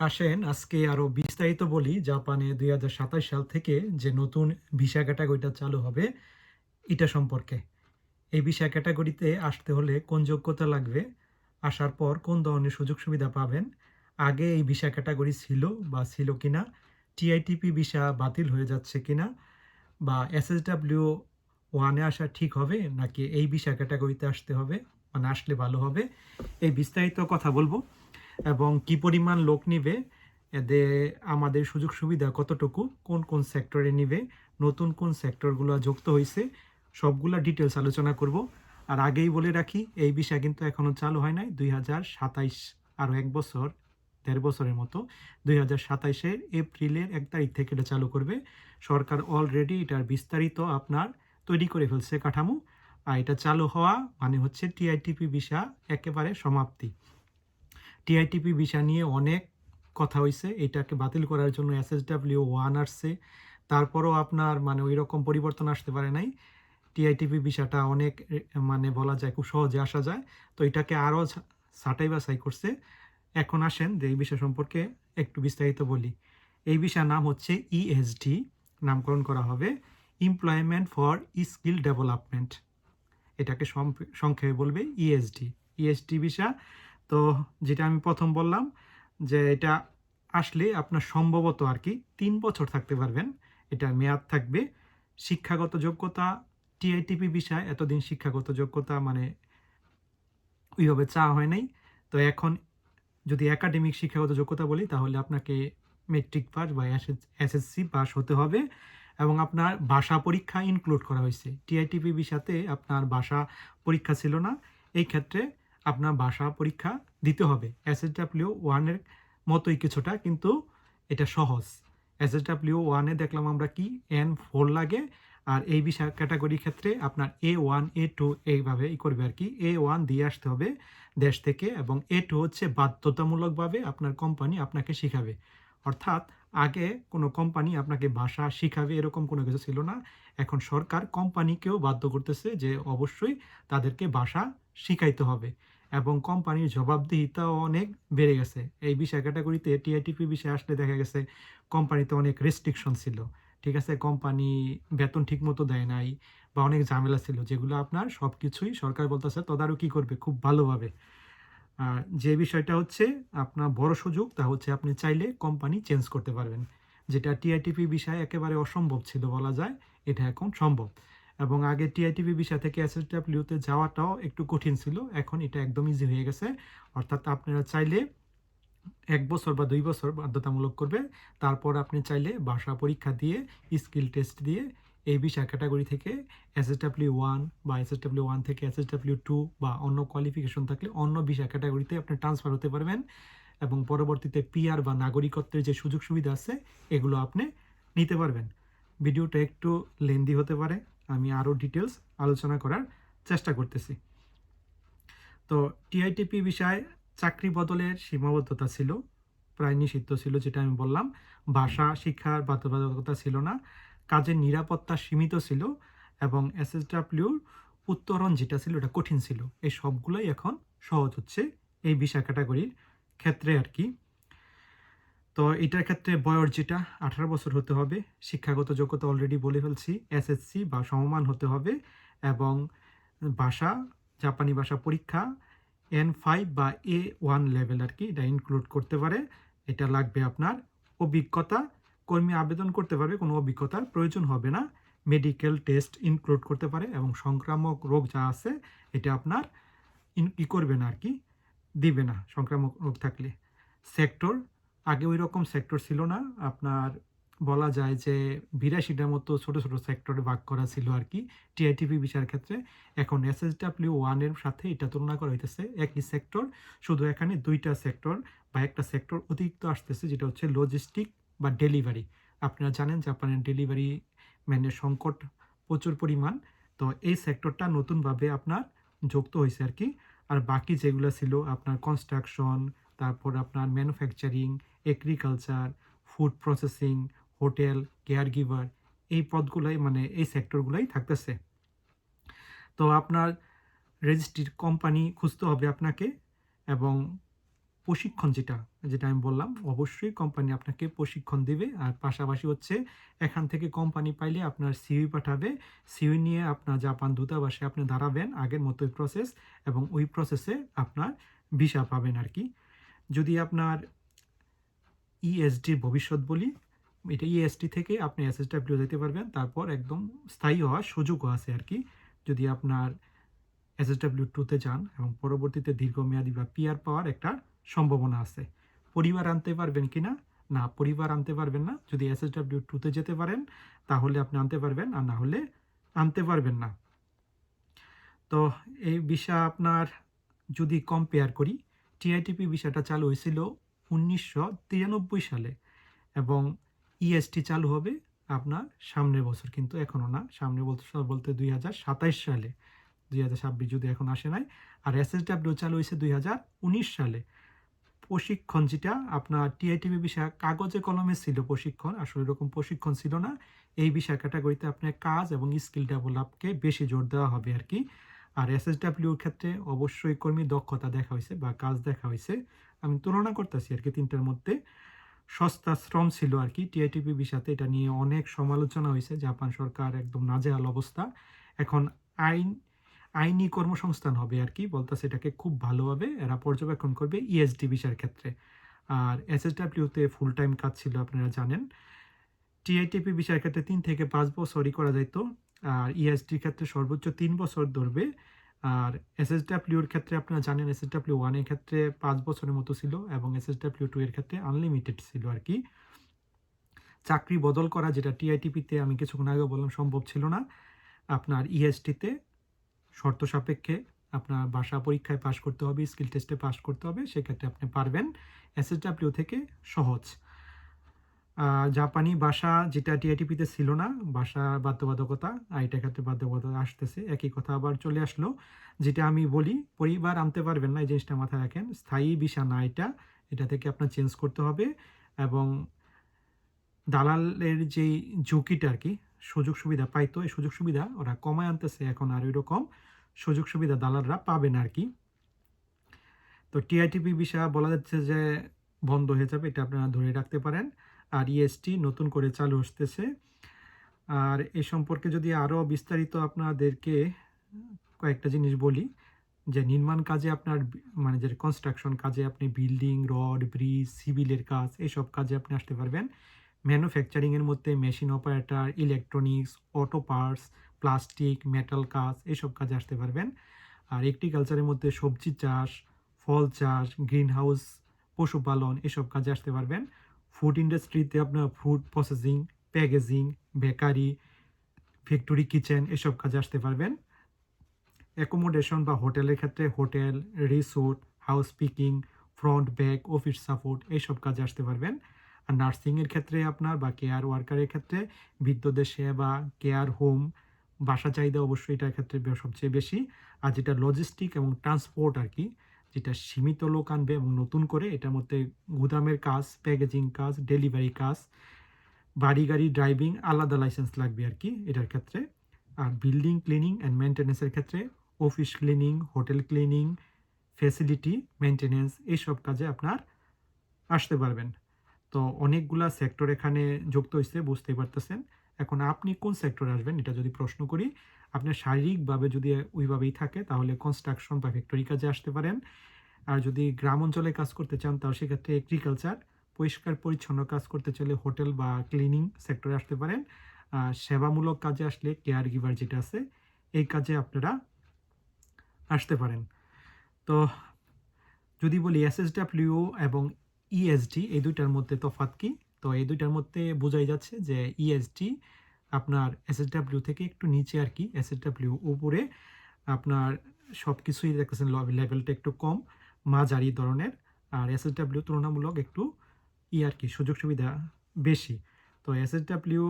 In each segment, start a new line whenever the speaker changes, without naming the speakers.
আসেন, আজকে আরও বিস্তারিত বলি। জাপানে দুই হাজার সাতাশ সাল থেকে যে নতুন ভিসা ক্যাটাগরিটা চালু হবে, এটা সম্পর্কে। এই ভিসা ক্যাটাগরিতে আসতে হলে কোন যোগ্যতা লাগবে, আসার পর কোন ধরনের সুযোগ সুবিধা পাবেন, আগে এই ভিসা ক্যাটাগরি ছিল বা ছিল কিনা টিআইটিপি ভিসা বাতিল হয়ে যাচ্ছে কিনা, বা এস এস এসএসডাব্লিউ ওয়ানে আসা ঠিক হবে নাকি এই ভিসা ক্যাটাগরিতে আসতে হবে মানে আসলে ভালো হবে, এই বিস্তারিত কথা বলব। এবং কি পরিমাণ লোক নিবে এদের আমাদের সুযোগ সুবিধা কতটুকু, কোন কোন সেক্টরে নিবে, নতুন কোন সেক্টরগুলো যুক্ত হয়েছে সবগুলা ডিটেলস আলোচনা করব। আর আগেই বলে রাখি, এই বিষয় কিন্তু এখনও চালু হয় নাই, দুই হাজার সাতাইশ আরও এক বছর, দেড় বছরের মতো, দুই হাজার সাতাইশের এপ্রিলের এক তারিখ থেকে এটা চালু করবে। সরকার অলরেডি এটার বিস্তারিত আপনার তৈরি করে ফেলছে কাঠামো। আর এটা চালু হওয়া মানে হচ্ছে টিআইটিপি ভিসা একেবারে সমাপ্তি। টিআইটিপি ভিসা নিয়ে অনেক কথা হয়েছে এটাকে বাতিল করার জন্য এস এসএসডাব্লিউ ওয়ান আসছে। তারপরও আপনার মানে ওই রকম পরিবর্তন আসতে পারে নাই। টিআইটিপি ভিসাটা অনেক মানে বলা যায় খুব সহজে আসা যায়। তো এটাকে আরও ছাটাই বাছাই করছে। এখন আসেন যে এই বিষয় সম্পর্কে একটু বিস্তারিত বলি। এই বিষয়ের নাম হচ্ছে ইএসডি নামকরণ করা হবে এমপ্লয়মেন্ট ফর স্কিল ডেভেলপমেন্ট এটাকে সংক্ষেপে বলবে E ইএসডি ইএসডি ভিসা তো যেটা আমি প্রথম বললাম যে এটা আসলে আপনার সম্ভবত আর কি তিন বছর থাকতে পারবেন। এটা মেয়াদ থাকবে। শিক্ষাগত যোগ্যতা, টিআইটিপি বিষয়, এতদিন শিক্ষাগত যোগ্যতা মানে ওইভাবে চা হয় নাই। তো এখন যদি একাডেমিক শিক্ষাগত যোগ্যতা বলি, তাহলে আপনাকে মেট্রিক পাস বা এসএসসি পাস হতে হবে এবং আপনার ভাষা পরীক্ষা ইনক্লুড করা হয়েছে। টিআইটিপি বিষাতে আপনার ভাষা পরীক্ষা ছিল না। এই ক্ষেত্রে আপনার ভাষা পরীক্ষা দিতে হবে। এসএসডাব্লিউ ওয়ানের মতোই কিছুটা, কিন্তু এটা সহজ। এসএসডাব্লিউ ওয়ানে দেখলাম আমরা কি এন ফোর লাগে, আর এই বিষয় ক্যাটাগরির ক্ষেত্রে আপনার এ ওয়ান এ টু এইভাবে ই করবে আর কি। এ ওয়ান দিয়ে আসতে হবে দেশ থেকে এবং এ টু হচ্ছে বাধ্যতামূলকভাবে আপনার কোম্পানি আপনাকে শিখাবে। অর্থাৎ আগে কোনো কোম্পানি আপনাকে ভাষা শিখাবে এরকম কোনো কিছু ছিল না। এখন সরকার কোম্পানিকেও বাধ্য করতেছে যে অবশ্যই তাদেরকে ভাষা শিখাইতে হবে। এবং কোম্পানির জবাবদিহিতাও অনেক বেড়ে গেছে। এই বিষয় ক্যাটাগরিতে টিআইটিপি বিষয়ে আসলে দেখা গেছে কোম্পানিতে অনেক রেস্ট্রিকশন ছিল। ঠিক আছে? কোম্পানি বেতন ঠিকমতো দেয় নাই বা অনেক ঝামেলা ছিল যেগুলো আপনার সব কিছুই সরকার বলতেছে তদারকি করবে খুব ভালোভাবে। আর যে বিষয়টা হচ্ছে আপনার বড় সুযোগ তা হচ্ছে আপনি চাইলে কোম্পানি চেঞ্জ করতে পারবেন। যেটা টিআইটিপি বিষয় একেবারে অসম্ভব ছিল বলা যায়। এটা এখন সম্ভব। এবং আগে টিআইটিপি বিষয় থেকে এসএসডাব্লিউতে যাওয়াটাও একটু কঠিন ছিল। এখন এটা একদম ইজি হয়ে গেছে। অর্থাৎ আপনারা চাইলে এক বছর বা দুই বছর বাধ্যতামূলক করবে। তারপর আপনি চাইলে ভাষা পরীক্ষা দিয়ে, স্কিল টেস্ট দিয়ে এই বিষয় ক্যাটাগরি থেকে এসএসডাব্লিউ ওয়ান বা এসএসডাব্লিউ ওয়ান থেকে এসএসডাব্লিউ টু বা অন্য কোয়ালিফিকেশন থাকলে অন্য বিষয় ক্যাটাগরিতে আপনি ট্রান্সফার হতে পারবেন। এবং পরবর্তীতে পিআর বা নাগরিকত্বের যে সুযোগ সুবিধা আছে, এগুলো আপনি নিতে পারবেন। ভিডিওটা একটু লেন্দি হতে পারে। আমি আরও ডিটেলস আলোচনা করার চেষ্টা করতেছি। তো টিআইটিপি বিষয়ে চাকরি বদলের সীমাবদ্ধতা ছিল, প্রায় নিষিদ্ধ ছিল যেটা আমি বললাম। ভাষা শিক্ষার বাধ্যবাধকতা ছিল না। কাজের নিরাপত্তা সীমিত ছিল এবং এসএসডাব্লিউর উত্তরণ যেটা ছিল ওটা কঠিন ছিল। এই সবগুলোই এখন সহজ হচ্ছে এই বিষয় ক্যাটাগরির ক্ষেত্রে আর কি। তো এটার ক্ষেত্রে বয়স যেটা, আঠারো বছর হতে হবে। শিক্ষাগত যোগ্যতা অলরেডি বলে ফেলছি এসএসসি বা সমমান হতে হবে এবং ভাষা, জাপানি ভাষা পরীক্ষা এন ফাইভ বা এ ওয়ান লেভেল আর কি, এটা ইনক্লুড করতে পারে। এটা লাগবে আপনার অভিজ্ঞতা। কর্মী আবেদন করতে পারবে, কোনো অভিজ্ঞতার প্রয়োজন হবে না। মেডিকেল টেস্ট ইনক্লুড করতে পারে এবং সংক্রামক রোগ যা আছে, এটা আপনার ই করবে না আর কি, দিবে না সংক্রামক রোগ থাকলে। সেক্টর আগে ওই রকম সেক্টর ছিল না। আপনার বলা যায় যে বিরাশিটার মতো ছোট ছোট সেক্টরে ভাগ করা ছিল আর কি টিআইটিপি বিচার ক্ষেত্রে। এখন এসএসডাব্লিউ ওয়ানের সাথে এটা তুলনা করা হইতেছে, একই সেক্টর শুধু এখানে দুইটা সেক্টর বা একটা সেক্টর অতিরিক্ত আসতেছে, যেটা হচ্ছে লজিস্টিক বা ডেলিভারি আপনারা জানেন জাপানের ডেলিভারি ম্যানের সংকট প্রচুর পরিমাণ, তো এই সেক্টরটা নতুনভাবে আপনার যুক্ত হয়েছে আর কি। আর বাকি যেগুলো ছিল, আপনার কনস্ট্রাকশন তারপর আপনার manufacturing agriculture food processing hotel caregiver এই পদগুলাই মানে এই সেক্টরগুলাই থাকতেছে। তো আপনার রেজিস্ট্রির কোম্পানি খুঁজতে হবে আপনাকে এবং প্রশিক্ষণ যেটা যেটা আমি বললাম, অবশ্যই কোম্পানি আপনাকে প্রশিক্ষণ দিবে। আর পাশাপাশি হচ্ছে এখান থেকে কোম্পানি পাইলে আপনার সিউই পাঠাবে। সিউই নিয়ে আপনার জাপান দূতাবাসে আপনি দাঁড়াবেন আগের মতোই প্রসেস এবং ওই প্রসেসে আপনার ভিসা পাবেন আর কি যদি আপনার ইএসডির ভবিষ্যৎ বলি, এটা ইএসটি থেকে আপনি এস এস এসএসডাব্লিউ যেতে পারবেন, তারপর একদম স্থায়ী হওয়ার সুযোগও আছে আর কি। যদি আপনার এসএসডাব্লিউ টুতে যান এবং পরবর্তীতে দীর্ঘমেয়াদী বা পিআর পাওয়ার একটা সম্ভাবনা আছে। পরিবার আনতে পারবেন কি না না পরিবার আনতে পারবেন না। যদি এসএসডাব্লিউ টুতে যেতে পারেন, তাহলে আপনি আনতে পারবেন, আর না হলে আনতে পারবেন না। তো এই বিষয় আপনার যদি কম্পেয়ার করি টিআইটিপি বিষয়টা চালু হয়েছিল উনিশশো তিরানব্বই সালে এবং ইএসটি চালু হবে আপনার সামনের বছর, কিন্তু এখনও না। সামনের বছর বলতে দুই সালে। দুই হাজার ছাব্বিশ যদি এখন আসে নাই। আর এস এসএসডাব্লিউ চালু হয়েছে দুই হাজার উনিশ সালে। প্রশিক্ষণ যেটা, আপনার টিআইটিভি বিষয়, কাগজে কলমে ছিল প্রশিক্ষণ। আসলে এরকম প্রশিক্ষণ ছিল না। এই বিষয় ক্যাটাগরিতে আপনার কাজ এবং স্কিল ডেভেলপকে বেশি জোর দেওয়া হবে আর কি। আর এস এসএসডাব্লিউর ক্ষেত্রে অবশ্যই কর্মী দক্ষতা দেখা হয়েছে বা কাজ দেখা হয়েছে। আমি তুলনা করতেছি আর কি তিনটার মধ্যে। সস্তা শ্রম ছিল আর কি টিআইটিপি বিষয়তে এটা নিয়ে অনেক সমালোচনা হয়েছে জাপান সরকার একদম নাজেহাল অবস্থা। এখন আইন, আইনি কর্মসংস্থান হবে আর কি, বলতেছে এটাকে খুব ভালোভাবে এরা পর্যবেক্ষণ করবে ইএসডি বিষয়ের ক্ষেত্রে। আর এসএসডাব্লিউতে ফুল টাইম কাজ ছিল, আপনারা জানেন। টিআইটিপি বিষয়ের ক্ষেত্রে তিন থেকে পাঁচ বছরই করা যাইতো, আর ইএসডির ক্ষেত্রে সর্বোচ্চ তিন বছর ধরবে। আর এসএসডাব্লিউর ক্ষেত্রে আপনারা জানেন এসএসডাব্লিউ ওয়ানের ক্ষেত্রে পাঁচ বছরের মতো ছিল এবং এসএসডাব্লিউ টু এর ক্ষেত্রে আনলিমিটেড ছিল আর কি। চাকরি বদল করা যেটা টিআইটিপিতে আমি কিছুক্ষণ আগে বললাম সম্ভব ছিল না। আপনার ইএসটিতে শর্ত সাপেক্ষে আপনার ভাষা পরীক্ষায় পাশ করতে হবে স্কিল টেস্টে পাশ করতে হবে, সেক্ষেত্রে আপনি পারবেন এসএসডাব্লিউ থেকে সহজ। জাপানি ভাষা যেটা টিআইটিপিতে ছিল না, ভাষা বাধ্যবাধকতা, আইটা ক্ষেত্রে বাধ্যবাধকতা আসতেছে, একই কথা আবার চলে আসলো, যেটা আমি বলি, পরিবার আনতে পারবেন না, এই জিনিসটা মাথায় রাখেন, স্থায়ী ভিসা না এটা এটা থেকে আপনার চেঞ্জ করতে হবে এবং দালালের যেই ঝুঁকিটা আর কি, সুযোগ সুবিধা পাইতো, এই সুযোগ সুবিধা ওরা কমায় আনতেছে, এখন আর ওই রকম সুযোগ সুবিধা দালালরা পাবেন আর কি। তো টিআইটিপি বিষয় বলা যাচ্ছে যে বন্ধ হয়ে যাবে, এটা আপনারা ধরে রাখতে পারেন। আর ইএসটি নতুন করে চালু আসতেছে আর এ সম্পর্কে যদি আরও বিস্তারিত আপনাদেরকে কয়েকটা জিনিস বলি, যে নির্মাণ কাজে আপনার মানে যে কনস্ট্রাকশন কাজে আপনি বিল্ডিং রড ব্রিজ সিভিলের কাজ এইসব কাজে আপনি আসতে পারবেন। ম্যানুফ্যাকচারিংয়ের মধ্যে machine operator electronics auto parts plastic metal কাজ, এসব কাজে আসতে পারবেন। আর এগ্রিকালচারের মধ্যে সবজি চাষ, ফল চাষ গ্রিন হাউস পশুপালন, এসব কাজে আসতে পারবেন। ফুড ইন্ডাস্ট্রিতে আপনার food processing packaging bakery factory kitchen এসব কাজে আসতে পারবেন। অ্যাকোমোডেশন বা হোটেলের ক্ষেত্রে হোটেল রিসোর্ট হাউস পিকিং ফ্রন্ট ব্যাক অফিস সাপোর্ট এইসব কাজে আসতে পারবেন। আর নার্সিংয়ের ক্ষেত্রে আপনার বা কেয়ার ওয়ার্কারের ক্ষেত্রে বৃদ্ধদের সেবা কেয়ার হোম বাসা চাহিদা অবশ্যই এটার ক্ষেত্রে সবচেয়ে বেশি। আর যেটা লজিস্টিক এবং ট্রান্সপোর্ট আর কি যেটা সীমিত লোক আনবে এবং নতুন করে এটার মধ্যে গুদামের কাজ প্যাকেজিং কাজ ডেলিভারি কাজ, বাড়ি গাড়ি ড্রাইভিং আলাদা লাইসেন্স লাগবে আর কি এটার ক্ষেত্রে। আর বিল্ডিং ক্লিনিং অ্যান্ড মেনটেন্যান্সের ক্ষেত্রে office cleaning hotel cleaning facility maintenance এইসব কাজে আপনার আসতে পারবেন। তো অনেকগুলা সেক্টর এখানে যুক্ত হয়েছে বুঝতেই পারতেছেন। এখন আপনি কোন সেক্টরে আসবেন, এটা যদি প্রশ্ন করি, আপনার শারীরিকভাবে যদি ওইভাবেই থাকে, তাহলে কনস্ট্রাকশন বা ফ্যাক্টরি কাজে আসতে পারেন। আর যদি গ্রাম অঞ্চলে কাজ করতে চান, তাহলে সেক্ষেত্রে এগ্রিকালচার পরিষ্কার পরিচ্ছন্ন কাজ করতে চাইলে হোটেল বা ক্লিনিং সেক্টরে আসতে পারেন। সেবামূলক কাজে আসলে কেয়ার গিভার যেটা আছে, এই কাজে আপনারা আসতে পারেন। তো যদি বলি এসএসডাব্লিউ এবং ইএসডি এই দুইটার মধ্যে তফাত কি? তো এই দুইটার মধ্যে বোঝাই যাচ্ছে যে ইএসডি আপনার এসএসডাব্লিউ থেকে একটু নিচে আর কি এসএসডাব্লিউ উপরে আপনার সব কিছুই দেখতেছেন লেভেলটা একটু কম, মাঝারি ধরনের, আর এসএসডাব্লিউ তুলনামূলক একটু ই আর কি, সুযোগ সুবিধা বেশি। তো এসএসডাব্লিউ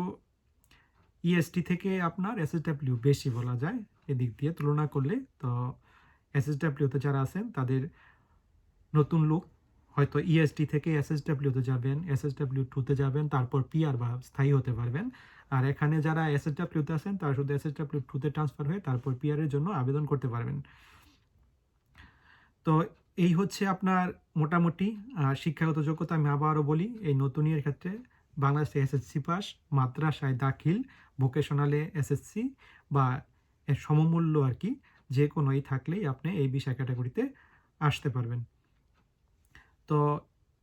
ইএসটি থেকে আপনার এসএসডাব্লিউ বেশি বলা যায় এদিক দিয়ে তুলনা করলে। তো এসএসডাব্লিউতে যারা আছেন তাদের নতুন লোক হয়তো ইএসডি থেকে এসএসডাব্লিউতে যাবেন এসএসডাব্লিউ টুতে যাবেন, তারপর পিআর বা স্থায়ী হতে পারবেন। আর এখানে যারা এসএসডাব্লিউতে আছেন, তারা শুধু এসএসডাব্লিউ টুতে ট্রান্সফার হয়ে তারপর পিআর এর জন্য আবেদন করতে পারবেন। তো এই হচ্ছে আপনার মোটামুটি শিক্ষাগত যোগ্যতা আমি আবারও বলি, এই নতুন ইয়ের ক্ষেত্রে বাংলাদেশে এসএসসি পাস মাদ্রাসায় দাখিল ভোকেশনালে এসএসসি বা সমমূল্য আর কি যে কোনোই থাকলেই আপনি এই বিষয় ক্যাটাগরিতে আসতে পারবেন। তো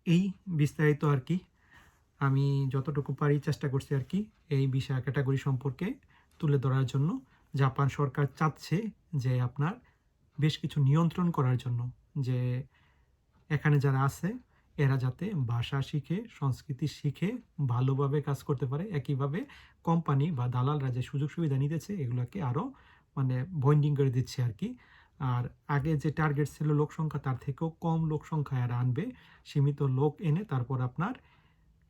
এই বিস্তারিত আর কি আমি যতটুকু পারি চেষ্টা করছি আর কি এই বিষয় ক্যাটাগরি সম্পর্কে তুলে ধরার জন্য। জাপান সরকার চাচ্ছে যে আপনার বেশ কিছু নিয়ন্ত্রণ করার জন্য, যে এখানে যারা আছে, এরা যাতে ভাষা শিখে, সংস্কৃতি শিখে ভালোভাবে কাজ করতে পারে। একইভাবে কোম্পানি বা দালালরা যে সুযোগ সুবিধা নিতেছে, এগুলোকে আরও মানে বন্ডিং করে দিচ্ছে আর কি। আর আগে যে টার্গেট ছিল লোক সংখ্যা, তার থেকেও কম লোক সংখ্যা আর আনবে। সীমিত লোক এনে তারপর আপনার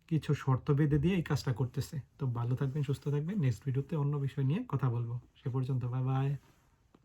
কিছু শর্ত বেঁধে দিয়ে এই কাজটা করতেছে। তো ভালো থাকবেন, সুস্থ থাকবেন। নেক্সট ভিডিওতে অন্য বিষয় নিয়ে কথা বলব। সে পর্যন্ত বাই বাই